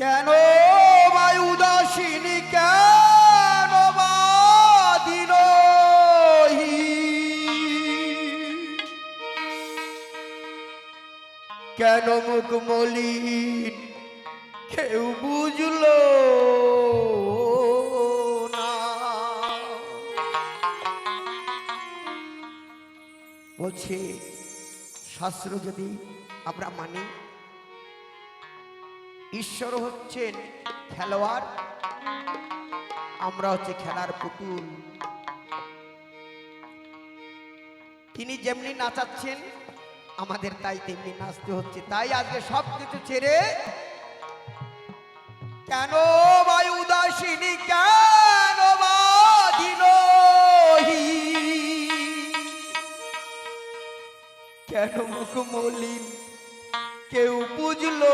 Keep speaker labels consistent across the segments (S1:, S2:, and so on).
S1: কেন বায়ু উদাসীনী, কেন বাদিন কেন মুখ মলিন, কেউ বুঝলো বলছে, শাস্ত্র যদি আমরা মানি ঈশ্বর হচ্ছেন খেলোয়াড়, আমরা হচ্ছে খেলার পুতুল তিনি যেমনি নাচাচ্ছেন, আমাদের তাই তেমনি নাচতে হচ্ছে তাই আজকে সব কিছু ছেড়ে কেন বায়ু উদাসীনী, কেন? কেন মুখ মলিন, কেউ বুঝলো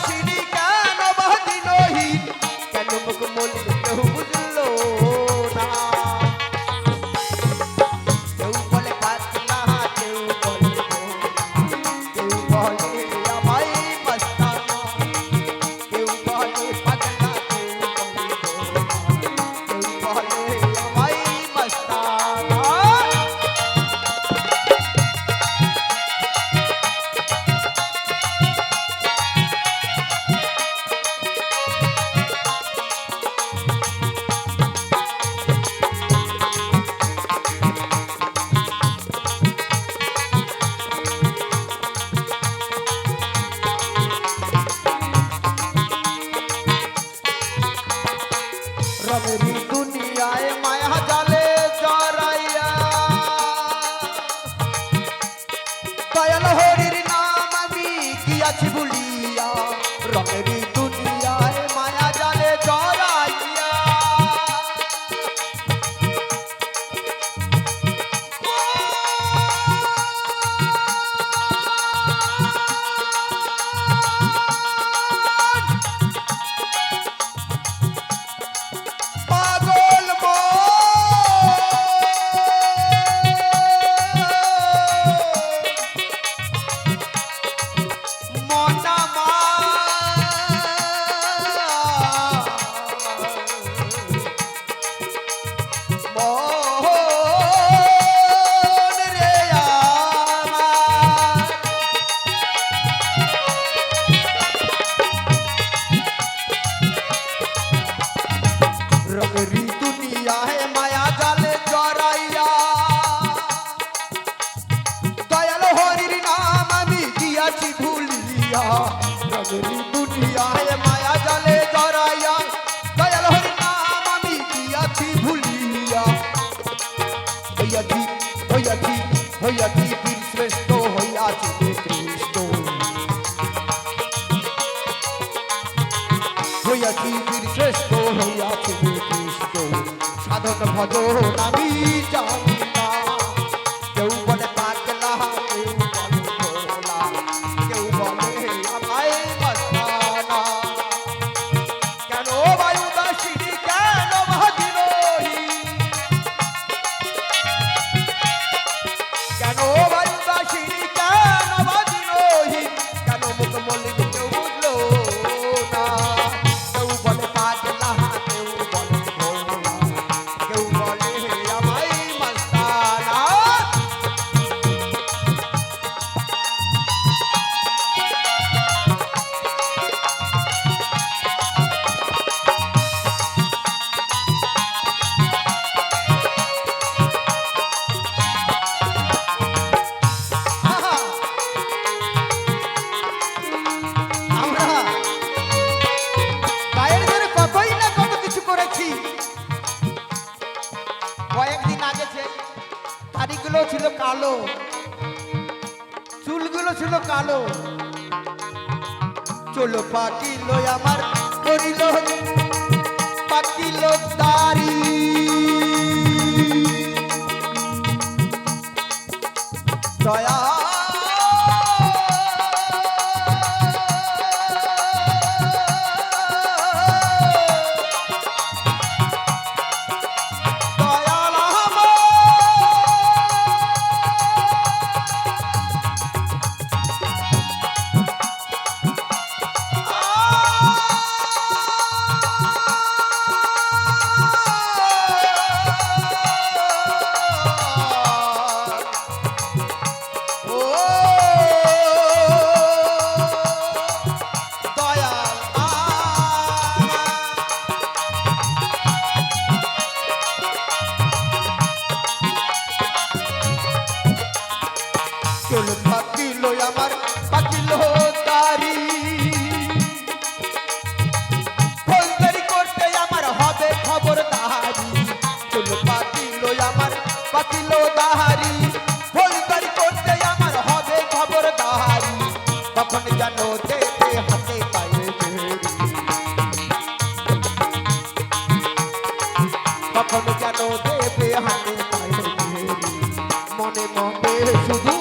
S1: গিয়াছি বলিয়া রবেরি ভজন আমি জানি ছিল কালো। চলো পাকিল আমার করিল পাকিল তারি। দয়া চল পাকিল আমার পাকিল তারি ফৌজদারি করতে আমার হবে খবর দাহারি চল পাকিল আমার পাকিল দাহারি ফৌজদারি করতে আমার হবে খবর দাহারি কখন জানো দেখতে হাতে পায়ে কখন জানো দেবে হাতে পায়ে মনে মনে শুধু